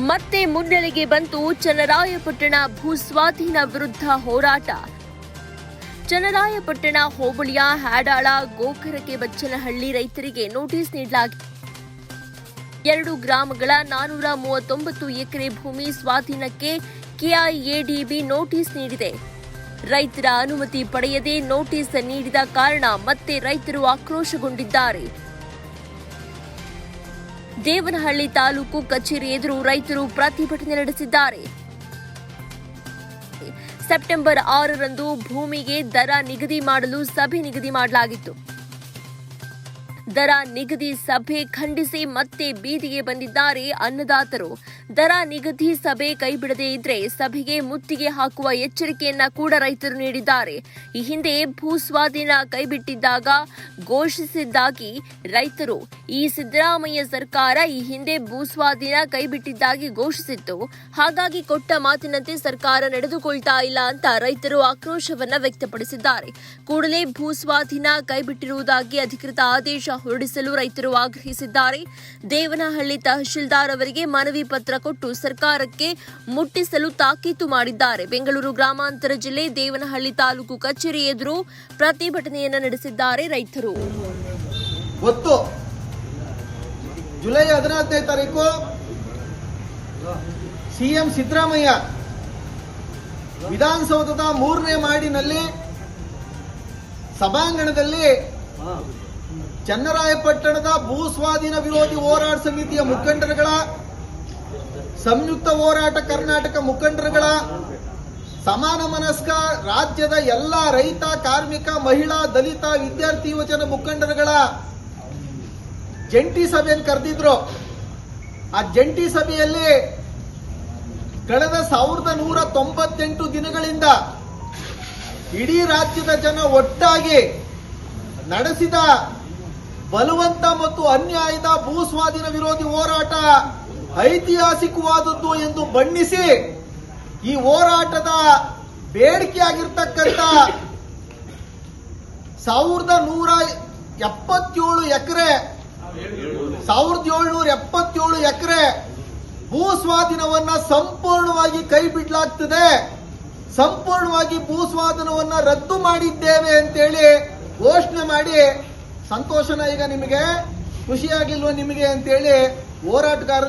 ಮತ್ತೆ ಮುನ್ನೆಲೆಗೆ ಬಂತು ಚನ್ನರಾಯಪಟ್ಟಣ ಭೂಸ್ವಾಧೀನ ವಿರುದ್ಧ ಹೋರಾಟ. ಚನ್ನರಾಯಪಟ್ಟಣ ಹೋಬಳಿಯ ಹ್ಯಾಡಾಳ ಗೋಕರಕೆ ಬಚ್ಚನಹಳ್ಳಿ ರೈತರಿಗೆ ನೋಟಿಸ್ ನೀಡಲಾಗಿದೆ ಎರಡು ಗ್ರಾಮಗಳ ನಾನೂರ ಮೂವತ್ತೊಂಬತ್ತು ಎಕರೆ ಭೂಮಿ ಸ್ವಾಧೀನಕ್ಕೆ ಕೆಐಎಡಿಬಿ ನೋಟಿಸ್ ನೀಡಿದೆ. ರೈತರ ಅನುಮತಿ ಪಡೆಯದೆ ನೋಟಿಸ್ ನೀಡಿದ ಕಾರಣ ಮತ್ತೆ ರೈತರು ಆಕ್ರೋಶಗೊಂಡಿದ್ದಾರೆ. ದೇವನಹಳ್ಳಿ ತಾಲೂಕು ಕಚೇರಿ ಎದುರು ರೈತರು ಪ್ರತಿಭಟನೆ ನಡೆಸಿದ್ದಾರೆ. ಸೆಪ್ಟೆಂಬರ್ ಆರರಂದು ಭೂಮಿಗೆ ದರ ನಿಗದಿ ಮಾಡಲು ಸಭೆ ನಿಗದಿ ಮಾಡಲಾಗಿತ್ತು. ದರ ನಿಗದಿ ಸಭೆ ಖಂಡಿಸಿ ಮತ್ತೆ ಬೀದಿಗೆ ಬಂದಿದ್ದಾರೆ ಅನ್ನದಾತರು. ದರ ನಿಗದಿ ಸಭೆ ಕೈಬಿಡದೇ ಇದ್ರೆ ಸಭೆಗೆ ಮುತ್ತಿಗೆ ಹಾಕುವ ಎಚ್ಚರಿಕೆಯನ್ನ ಕೂಡ ರೈತರು ನೀಡಿದ್ದಾರೆ. ಈ ಹಿಂದೆ ಭೂ ಸ್ವಾಧೀನ ಕೈಬಿಟ್ಟಿದ್ದಾಗ ಘೋಷಿಸಿದ್ದಾಗಿ ರೈತರು ಈ ಸಿದ್ದರಾಮಯ್ಯ ಸರ್ಕಾರ ಈ ಹಿಂದೆ ಭೂ ಸ್ವಾಧೀನ ಕೈಬಿಟ್ಟಿದ್ದಾಗಿ ಘೋಷಿಸಿತ್ತು. ಹಾಗಾಗಿ ಕೊಟ್ಟ ಮಾತಿನಂತೆ ಸರ್ಕಾರ ನಡೆದುಕೊಳ್ತಾ ಇಲ್ಲ ಅಂತ ರೈತರು ಆಕ್ರೋಶವನ್ನ ವ್ಯಕ್ತಪಡಿಸಿದ್ದಾರೆ. ಕೂಡಲೇ ಭೂ ಸ್ವಾಧೀನ ಕೈಬಿಟ್ಟಿರುವುದಾಗಿ ಅಧಿಕೃತ ಆದೇಶ ಹೊರಡಿಸಲು ರೈತರು ಆಗ್ರಹಿಸಿದ್ದಾರೆ. ದೇವನಹಳ್ಳಿ ತಹಶೀಲ್ದಾರ್ ಅವರಿಗೆ ಮನವಿ ಪತ್ರ ಕೊಟ್ಟು ಸರ್ಕಾರಕ್ಕೆ ಮುಟ್ಟಿಸಲು ತಾಕೀತು ಮಾಡಿದ್ದಾರೆ. ಬೆಂಗಳೂರು ಗ್ರಾಮಾಂತರ ಜಿಲ್ಲೆ ದೇವನಹಳ್ಳಿ ತಾಲೂಕು ಕಚೇರಿ ಎದುರು ಪ್ರತಿಭಟನೆಯನ್ನ ನಡೆಸಿದ್ದಾರೆ ರೈತರು. ಗೊತ್ತು. ಜುಲೈ ಹದಿನಾಲ್ಕನೇ ತಾರೀಕು ಸಿಎಂ ಸಿದ್ದರಾಮಯ್ಯ ವಿಧಾನಸೌಧದ ಮೂರನೇ ಮಾಡಿನಲ್ಲಿ ಸಭಾಂಗಣದಲ್ಲಿ ಚನ್ನರಾಯಪಟ್ಟಣದ ಭೂ ಸ್ವಾಧೀನ ವಿರೋಧಿ ಹೋರಾಟ ಸಮಿತಿಯ ಮುಖಂಡರುಗಳ, ಸಂಯುಕ್ತ ಹೋರಾಟ ಕರ್ನಾಟಕ ಮುಖಂಡರುಗಳ ಸಮಾನ ಮನಸ್ಕ ರಾಜ್ಯದ ಎಲ್ಲ ರೈತ, ಕಾರ್ಮಿಕ, ಮಹಿಳಾ, ದಲಿತ, ವಿದ್ಯಾರ್ಥಿ, ಯುವಜನ ಮುಖಂಡರುಗಳ ಜಂಟಿ ಸಭೆಯನ್ನು ಕರೆದಿದ್ರು. ಆ ಜಂಟಿ ಸಭೆಯಲ್ಲಿ ಕಳೆದ ಸಾವಿರದ ನೂರ ತೊಂಬತ್ತೆಂಟು ದಿನಗಳಿಂದ ಇಡೀ ರಾಜ್ಯದ ಜನ ಒಟ್ಟಾಗಿ ನಡೆಸಿದ ಬಲವಂತ ಮತ್ತು ಅನ್ಯಾಯದ ಭೂಸ್ವಾಧೀನ ವಿರೋಧಿ ಹೋರಾಟ ಐತಿಹಾಸಿಕವಾದದ್ದು ಎಂದು ಬಣ್ಣಿಸಿ ಈ ಹೋರಾಟದ ಬೇಡಿಕೆಯಾಗಿರ್ತಕ್ಕಂಥ ಸಾವಿರದ ನೂರ ಎಪ್ಪತ್ತೇಳು ಎಕರೆ, ಸಾವಿರದ ಏಳ್ನೂರ ಎಪ್ಪತ್ತೇಳು ಎಕರೆ ಭೂ ಸ್ವಾಧೀನವನ್ನ ಸಂಪೂರ್ಣವಾಗಿ ಕೈ ಬಿಡ್ಲಾಗ್ತದೆ. ಸಂಪೂರ್ಣವಾಗಿ ಭೂ ಸ್ವಾಧೀನವನ್ನ ರದ್ದು ಮಾಡಿದ್ದೇವೆ ಅಂತೇಳಿ ಘೋಷಣೆ ಮಾಡಿ ಸಂತೋಷನ ಈಗ ನಿಮಗೆ, ಖುಷಿಯಾಗಿಲ್ವ ನಿಮಗೆ ಅಂತೇಳಿ ಹೋರಾಟಗಾರರು